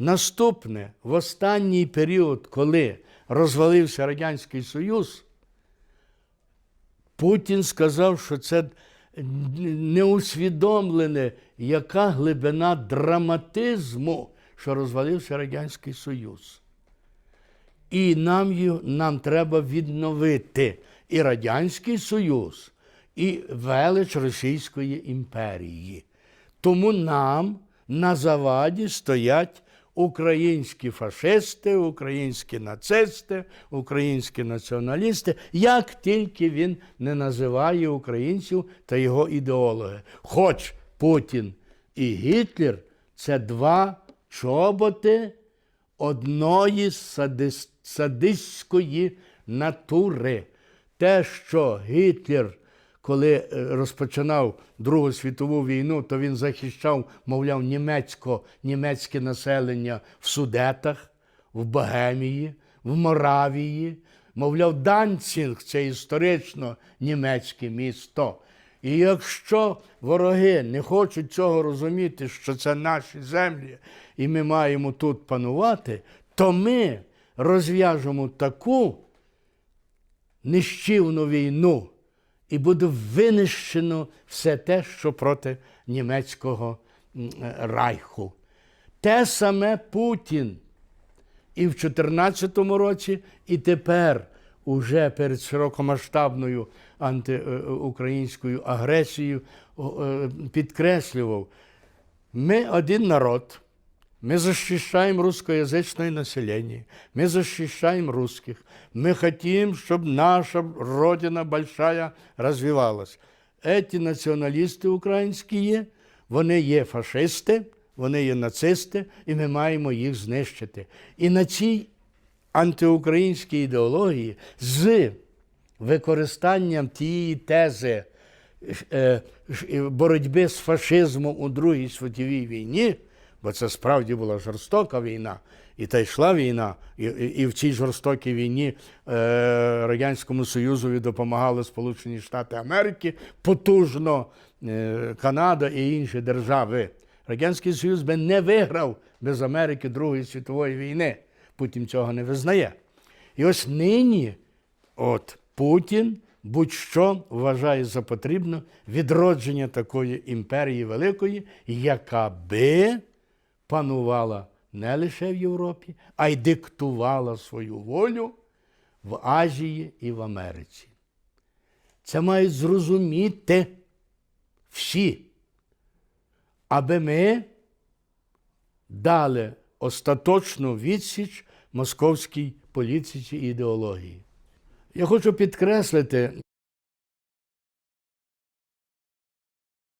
Наступне, в останній період, коли розвалився Радянський Союз, Путін сказав, що це неусвідомлене, яка глибина драматизму, що розвалився Радянський Союз. І нам, нам треба відновити і Радянський Союз, і велич Російської імперії. Тому нам на заваді стоять українські фашисти, українські нацисти, українські націоналісти, як тільки він не називає українців та його ідеологи. Хоч Путін і Гітлер це два чоботи одної садис- садистської натури. Те, що Гітлер, коли е, розпочинав Другу світову війну, то він захищав, мовляв, німецько, німецьке населення в Судетах, в Богемії, в Моравії. Мовляв, Данцінг це історично німецьке місто. І якщо вороги не хочуть цього розуміти, що це наші землі, і ми маємо тут панувати, то ми розв'яжемо таку нищівну війну, і буде винищено все те, що проти німецького е, райху. Те саме Путін і в 2014 році, і тепер, уже перед широкомасштабною антиукраїнською агресією, е, підкреслював, ми один народ, мы защищаем русскоязычное население, мы защищаем русских, мы хотим, чтобы наша Родина большая развивалась. Эти націоналісти українські, вони є фашисти, вони є нацисти, і ми маємо їх знищити. І на цій антиукраїнській ідеології з використанням тієї тези е, ж- е, боротьби з фашизмом у Другій світовій війні, бо це справді була жорстока війна, і та йшла війна, і, і, і в цій жорстокій війні е, Радянському Союзові допомагали Сполучені Штати Америки, потужно е, Канада і інші держави. Радянський Союз би не виграв без Америки Другої світової війни. Путін цього не визнає. І ось нині От Путін будь-що вважає за потрібно відродження такої імперії великої, яка би панувала не лише в Європі, а й диктувала свою волю в Азії і в Америці. Це мають зрозуміти всі, аби ми дали остаточну відсіч московській політиці і ідеології. Я хочу підкреслити,